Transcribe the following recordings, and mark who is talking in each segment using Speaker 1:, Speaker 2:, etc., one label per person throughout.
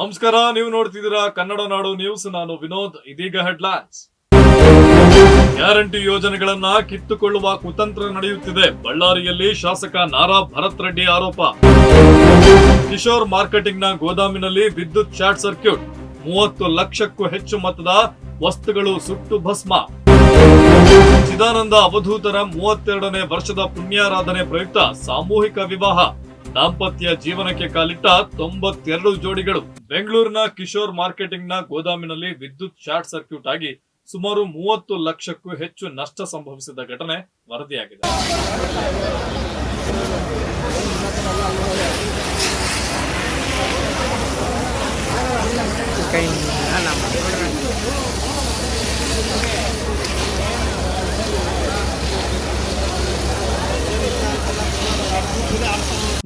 Speaker 1: ನಮಸ್ಕಾರ, ನೀವು ನೋಡ್ತಿದ್ದೀರಾ ಕನ್ನಡ ನಾಡು ನ್ಯೂಸ್ ನಾನು ವಿನೋದ್, ಇದೀಗ ಹೆಡ್ಲೈನ್ಸ್ ಗ್ಯಾರಂಟಿ ಯೋಜನೆಗಳನ್ನ ಕಿತ್ತುಕೊಳ್ಳುವ ಕುತಂತ್ರ ನಡೆಯುತ್ತಿದೆ. ಬಳ್ಳಾರಿಯಲ್ಲಿ ಶಾಸಕ ನಾರಾ ಭರತ್ ರೆಡ್ಡಿ ಆರೋಪ. ಕಿಶೋರ್ ಮಾರ್ಕೆಟಿಂಗ್ನ ಗೋದಾಮಿನಲ್ಲಿ ವಿದ್ಯುತ್ ಶಾರ್ಟ್ ಸರ್ಕ್ಯೂಟ್. ಮೂವತ್ತು ಲಕ್ಷಕ್ಕೂ ಹೆಚ್ಚು ಮೊತ್ತದ ವಸ್ತುಗಳು ಸುಟ್ಟು ಭಸ್ಮ. ಚಿದಾನಂದ ಅವಧೂತರ ಮೂವತ್ತೆರಡನೇ ವರ್ಷದ ಪುಣ್ಯಾರಾಧನೆ ಪ್ರಯುಕ್ತ ಸಾಮೂಹಿಕ ವಿವಾಹ. ದಾಂಪತ್ಯ ಜೀವನಕ್ಕೆ ಕಾಲಿಟ್ಟ ತೊಂಬತ್ತೆರಡು ಜೋಡಿಗಳು. ಬೆಂಗಳೂರಿನ ಕಿಶೋರ್ ಮಾರ್ಕೆಟಿಂಗ್ನ ಗೋದಾಮಿನಲ್ಲಿ ವಿದ್ಯುತ್ ಶಾರ್ಟ್ ಸರ್ಕ್ಯೂಟ್ ಆಗಿ ಸುಮಾರು ಮೂವತ್ತು ಲಕ್ಷಕ್ಕೂ ಹೆಚ್ಚು ನಷ್ಟ ಸಂಭವಿಸಿದ ಘಟನೆ ವರದಿಯಾಗಿದೆ.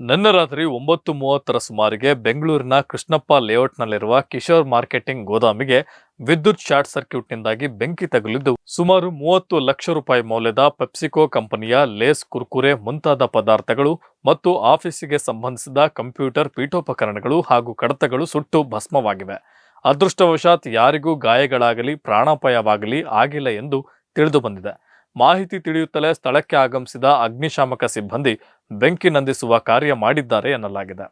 Speaker 1: ನಿನ್ನೆ ರಾತ್ರಿ ಒಂಬತ್ತು ಮೂವತ್ತರ ಸುಮಾರಿಗೆ ಬೆಂಗಳೂರಿನ ಕೃಷ್ಣಪ್ಪ ಲೇಔಟ್ನಲ್ಲಿರುವ ಕಿಶೋರ್ ಮಾರ್ಕೆಟಿಂಗ್ ಗೋದಾಮಿಗೆ ವಿದ್ಯುತ್ ಶಾರ್ಟ್ ಸರ್ಕ್ಯೂಟ್ನಿಂದಾಗಿ ಬೆಂಕಿ ತಗುಲಿದ್ದು, ಸುಮಾರು ಮೂವತ್ತು ಲಕ್ಷ ರೂಪಾಯಿ ಮೌಲ್ಯದ ಪೆಪ್ಸಿಕೋ ಕಂಪನಿಯ ಲೇಸ್ ಕುರ್ಕುರೆ ಮುಂತಾದ ಪದಾರ್ಥಗಳು ಮತ್ತು ಆಫೀಸಿಗೆ ಸಂಬಂಧಿಸಿದ ಕಂಪ್ಯೂಟರ್ ಪೀಠೋಪಕರಣಗಳು ಹಾಗೂ ಕಡತಗಳು ಸುಟ್ಟು ಭಸ್ಮವಾಗಿವೆ. ಅದೃಷ್ಟವಶಾತ್ ಯಾರಿಗೂ ಗಾಯಗಳಾಗಲಿ, ಪ್ರಾಣಾಪಾಯವಾಗಲಿ ಆಗಿಲ್ಲ ಎಂದು ತಿಳಿದು ಬಂದಿದೆ. ಮಾಹಿತಿ ತಿಳಿಯುತ್ತಲೇ ಸ್ಥಳಕ್ಕೆ ಆಗಮಿಸಿದ ಅಗ್ನಿಶಾಮಕ ಸಿಬ್ಬಂದಿ ಬೆಂಕಿ ನಂದಿಸುವ ಕಾರ್ಯ ಮಾಡಿದ್ದಾರೆ ಎನ್ನಲಾಗಿದೆ.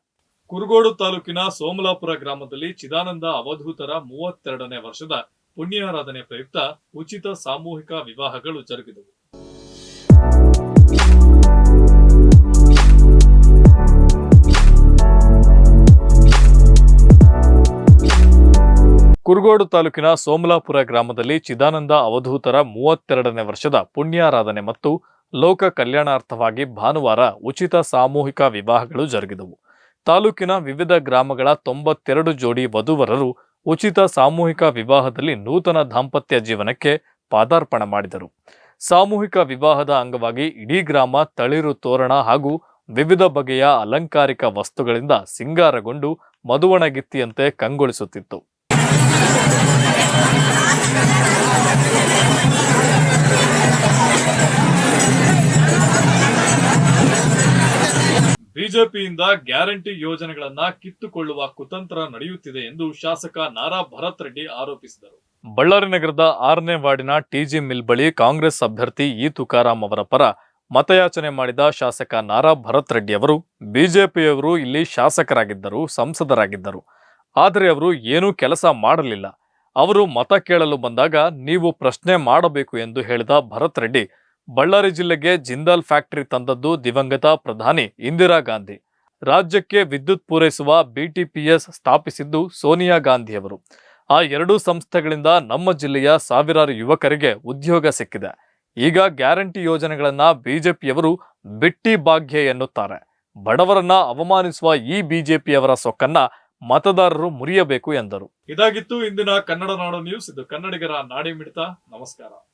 Speaker 1: ಕುರುಗೋಡು ತಾಲೂಕಿನ ಸೋಮಲಾಪುರ ಗ್ರಾಮದಲ್ಲಿ ಚಿದಾನಂದ ಅವಧೂತರ ಮೂವತ್ತೆರಡನೇ ವರ್ಷದ ಪುಣ್ಯಾರಾಧನೆ ಪ್ರಯುಕ್ತ ಉಚಿತ ಸಾಮೂಹಿಕ ವಿವಾಹಗಳು ಜರುಗಿದವು. ಕುರುಗೋಡು ತಾಲೂಕಿನ ಸೋಮಲಾಪುರ ಗ್ರಾಮದಲ್ಲಿ ಚಿದಾನಂದ ಅವಧೂತರ ಮೂವತ್ತೆರಡನೇ ವರ್ಷದ ಪುಣ್ಯಾರಾಧನೆ ಮತ್ತು ಲೋಕ ಕಲ್ಯಾಣಾರ್ಥವಾಗಿ ಭಾನುವಾರ ಉಚಿತ ಸಾಮೂಹಿಕ ವಿವಾಹಗಳು ಜರುಗಿದವು. ತಾಲೂಕಿನ ವಿವಿಧ ಗ್ರಾಮಗಳ ತೊಂಬತ್ತೆರಡು ಜೋಡಿ ವಧುವರರು ಉಚಿತ ಸಾಮೂಹಿಕ ವಿವಾಹದಲ್ಲಿ ನೂತನ ದಾಂಪತ್ಯ ಜೀವನಕ್ಕೆ ಪಾದಾರ್ಪಣೆ ಮಾಡಿದರು. ಸಾಮೂಹಿಕ ವಿವಾಹದ ಅಂಗವಾಗಿ ಇಡೀ ಗ್ರಾಮ ತಳಿರು ತೋರಣ ಹಾಗೂ ವಿವಿಧ ಬಗೆಯ ಅಲಂಕಾರಿಕ ವಸ್ತುಗಳಿಂದ ಸಿಂಗಾರಗೊಂಡು ಮದುವಣಗಿತ್ತಿಯಂತೆ ಕಂಗೊಳಿಸುತ್ತಿತ್ತು. ಬಿಜೆಪಿಯಿಂದ ಗ್ಯಾರಂಟಿ ಯೋಜನೆಗಳನ್ನ ಕಿತ್ತುಕೊಳ್ಳುವ ಕುತಂತ್ರ ನಡೆಯುತ್ತಿದೆ ಎಂದು ಶಾಸಕ ನಾರಾ ಭರತ್ ರೆಡ್ಡಿ ಆರೋಪಿಸಿದರು. ಬಳ್ಳಾರಿ ನಗರದ ಆರನೇ ವಾರ್ಡಿನ ಟಿಜಿ ಮಿಲ್ ಬಳಿ ಕಾಂಗ್ರೆಸ್ ಅಭ್ಯರ್ಥಿ ಇ ತುಕಾರಾಂ ಅವರ ಪರ ಮತಯಾಚನೆ ಮಾಡಿದ ಶಾಸಕ ನಾರಾ ಭರತ್ ರೆಡ್ಡಿ ಅವರು, ಬಿಜೆಪಿಯವರು ಇಲ್ಲಿ ಶಾಸಕರಾಗಿದ್ದರು, ಸಂಸದರಾಗಿದ್ದರು. ಆದರೆ ಅವರು ಏನೂ ಕೆಲಸ ಮಾಡಲಿಲ್ಲ. ಅವರು ಮತ ಕೇಳಲು ಬಂದಾಗ, ನೀವು ಪ್ರಶ್ನೆ ಮಾಡಬೇಕು ಎಂದು ಹೇಳಿದ ಭರತ್ ರೆಡ್ಡಿ, ಬಳ್ಳಾರಿ ಜಿಲ್ಲೆಗೆ ಜಿಂದಾಲ್ ಫ್ಯಾಕ್ಟರಿ ತಂದದ್ದು ದಿವಂಗತ ಪ್ರಧಾನಿ ಇಂದಿರಾ ಗಾಂಧಿ. ರಾಜ್ಯಕ್ಕೆ ವಿದ್ಯುತ್ ಪೂರೈಸುವ ಬಿಟಿಪಿಎಸ್ ಸ್ಥಾಪಿಸಿದ್ದು ಸೋನಿಯಾ ಗಾಂಧಿಯವರು. ಆ ಎರಡೂ ಸಂಸ್ಥೆಗಳಿಂದ ನಮ್ಮ ಜಿಲ್ಲೆಯ ಸಾವಿರಾರು ಯುವಕರಿಗೆ ಉದ್ಯೋಗ ಸಿಕ್ಕಿದೆ. ಈಗ ಗ್ಯಾರಂಟಿ ಯೋಜನೆಗಳನ್ನ ಬಿಜೆಪಿಯವರು ಬಿಟ್ಟಿ ಭಾಗ್ಯ ಎನ್ನುತ್ತಾರೆ. ಬಡವರನ್ನ ಅವಮಾನಿಸುವ ಈ ಬಿಜೆಪಿಯವರ ಸೊಕ್ಕನ್ನ ಮತದಾರರು ಮುರಿಯಬೇಕು ಎಂದರು. ಇದಾಗಿತ್ತು ಇಂದಿನ ಕನ್ನಡ ನಾಡು ನ್ಯೂಸ್. ಇದು ಕನ್ನಡಿಗರ ನಾಡಿ ಮಿಡಿತ. ನಮಸ್ಕಾರ.